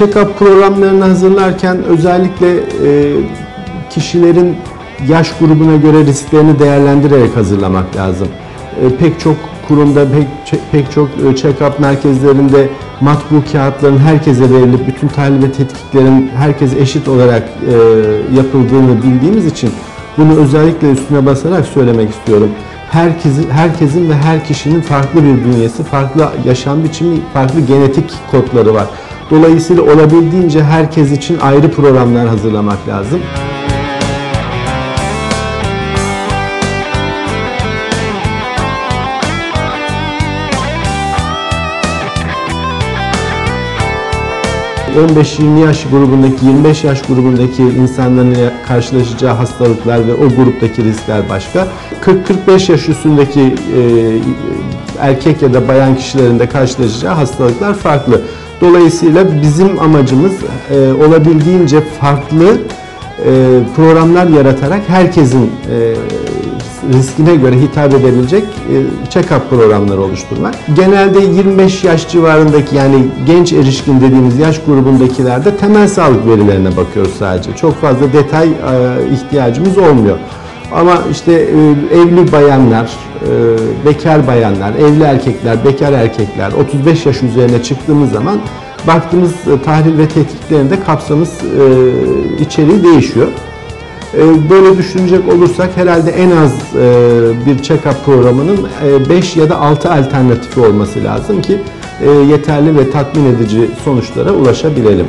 check-up programlarını hazırlarken özellikle e, kişilerin yaş grubuna göre risklerini değerlendirerek hazırlamak lazım. E, pek çok kurumda, pek, pek çok e, check-up merkezlerinde matbu kağıtların herkese verilip bütün tahlil ve tetkiklerin herkese eşit olarak e, yapıldığını bildiğimiz için bunu özellikle üstüne basarak söylemek istiyorum. Herkesin, herkesin ve her kişinin farklı bir bünyesi, farklı yaşam biçimi, farklı genetik kodları var. Dolayısıyla olabildiğince herkes için ayrı programlar hazırlamak lazım. ...15-20 yaş grubundaki, 25 yaş grubundaki insanların karşılaşacağı hastalıklar ve o gruptaki riskler başka. 40-45 yaş üstündeki e, erkek ya da bayan kişilerin de karşılaşacağı hastalıklar farklı. Dolayısıyla bizim amacımız e, olabildiğince farklı e, programlar yaratarak herkesin e, riskine göre hitap edebilecek e, check-up programları oluşturmak. Genelde 25 yaş civarındaki yani genç erişkin dediğimiz yaş grubundakilerde temel sağlık verilerine bakıyoruz sadece. Çok fazla detay e, ihtiyacımız olmuyor. Ama işte e, evli bayanlar, e, bekar bayanlar, evli erkekler, bekar erkekler 35 yaş üzerine çıktığımız zaman baktığımız e, tahlil ve tetkiklerinde kapsamız içeriği değişiyor. Böyle düşünecek olursak herhalde en az bir check-up programının 5 e, ya da 6 alternatifi olması lazım ki yeterli ve tatmin edici sonuçlara ulaşabilelim.